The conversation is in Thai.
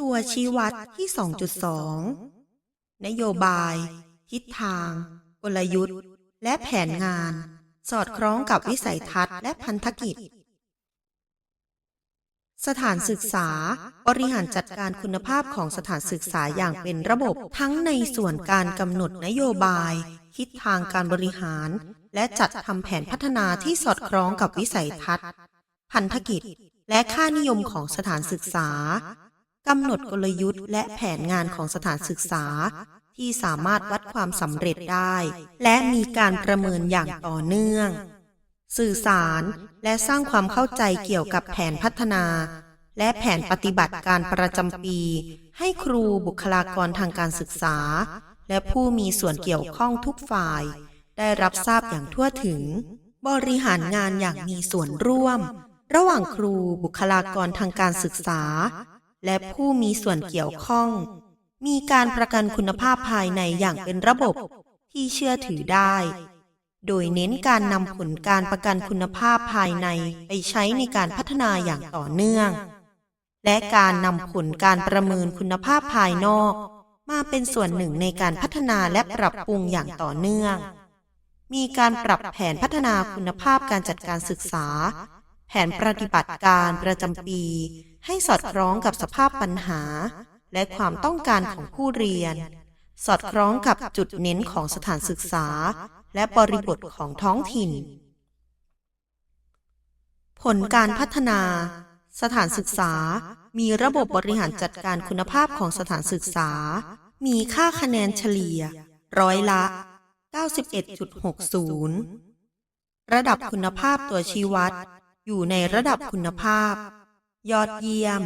ตัวชี้วัดที่ 2.2 นโยบาย ทิศทาง กลยุทธ์ และแผนงาน สอดคล้องกับวิสัยทัศน์และพันธกิจ สถานศึกษา บริหารจัดการคุณภาพของสถานศึกษาอย่างเป็นระบบทั้งในส่วนการกำหนดนโยบาย ทิศทางการบริหาร และจัดทำแผนพัฒนาที่สอดคล้องกับวิสัยทัศน์ พันธกิจ และค่านิยมของสถานศึกษา กำหนดกลยุทธ์และแผนงานของสถานศึกษา ที่สามารถวัดความสำเร็จได้ และมีการประเมินอย่างต่อเนื่อง สื่อสารและสร้างความเข้าใจเกี่ยวกับแผนพัฒนา และแผนปฏิบัติการประจำปี ให้ครูบุคลากรทางการศึกษา และผู้มีส่วนเกี่ยวข้องทุกฝ่าย ได้รับทราบอย่างทั่วถึง บริหารงานอย่างมีส่วนร่วม ระหว่างครูบุคลากรทางการศึกษา และผู้มีส่วนเกี่ยวข้อง มีการประกันคุณภาพภายในอย่างเป็นระบบที่เชื่อถือได้ โดยเน้นการนำผลการประกันคุณภาพภายในไปใช้ในการพัฒนาอย่างต่อเนื่อง และการนำผลการประเมินคุณภาพภายนอก มาเป็นส่วนหนึ่งในการพัฒนาและปรับปรุงอย่างต่อเนื่อง มีการปรับแผนพัฒนาคุณภาพการจัดการศึกษา แผนปฏิบัติการประจำปี ให้สอดคล้องกับสภาพปัญหา และความต้องการของผู้เรียน สอดคล้องกับจุดเน้นของสถานศึกษา และบริบทของท้องถิ่น ผลการพัฒนา สถานศึกษา มีระบบบริหารจัดการคุณภาพของสถานศึกษา มีค่าคะแนนเฉลี่ย ร้อยละ 91.60 ระดับคุณภาพตัวชี้วัด อยู่ในระดับคุณภาพ ยอดเยี่ยม